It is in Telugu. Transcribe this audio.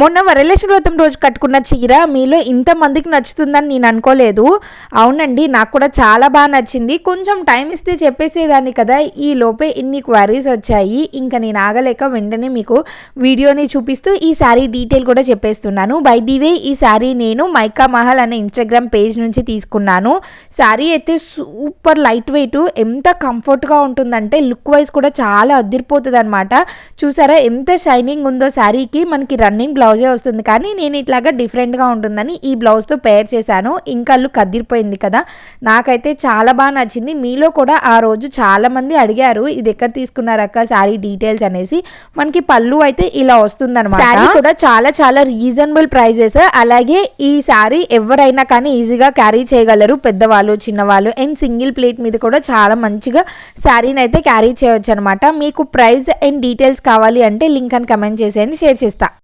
మొన్న వరలక్ష్మి వ్రతం రోజు కట్టుకున్న చీర మీలో ఇంతమందికి నచ్చుతుందని నేను అనుకోలేదు. అవునండి నాకు కూడా చాలా బాగా నచ్చింది. కొంచెం టైం ఇస్తే చెప్పేసేదాన్ని కదా. ఈ లోపే ఇన్ని క్వారీస్ వచ్చాయి. ఇంకా నేను ఆగలేక వెంటనే మీకు వీడియోని చూపిస్తూ ఈ శారీ డీటెయిల్ కూడా చెప్పేస్తున్నాను. బై ది వే ఈ శారీ నేను మైకా మహల్ అనే ఇన్స్టాగ్రామ్ పేజ్ నుంచి తీసుకున్నాను. శారీ అయితే సూపర్ లైట్ వెయిట్ ఎంత కంఫర్ట్గా ఉంటుందంటే లుక్ వైజ్ కూడా చాలా అదిరిపోతుంది అనమాట చూసారా ఎంత షైనింగ్ ఉందో శారీకి. మనకి రన్నింగ్ బ్లౌజ్ బ్లౌజే వస్తుంది. కానీ నేను ఇట్లాగా డిఫరెంట్గా ఉంటుందని ఈ బ్లౌజ్తో పేర్ చేశాను. ఇంకా లుక్ కదా. నాకైతే చాలా బాగా నచ్చింది. మీలో కూడా ఆ రోజు చాలామంది అడిగారు ఇది ఎక్కడ తీసుకున్నారక్క శారీ డీటెయిల్స్? అనేసి. మనకి పళ్ళు అయితే ఇలా వస్తుందన్నమాట. శారీ కూడా చాలా చాలా రీజనబుల్ ప్రైజెస్. అలాగే ఈ శారీ ఎవరైనా కానీ ఈజీగా క్యారీ చేయగలరు. పెద్దవాళ్ళు చిన్నవాళ్ళు. అండ్ సింగిల్ ప్లేట్ మీద కూడా చాలా మంచిగా శారీని అయితే క్యారీ చేయొచ్చు అనమాట మీకు ప్రైస్ అండ్ డీటెయిల్స్ కావాలి అంటే లింక్ అని కమెంట్ చేసేయండి. షేర్ చేస్తా.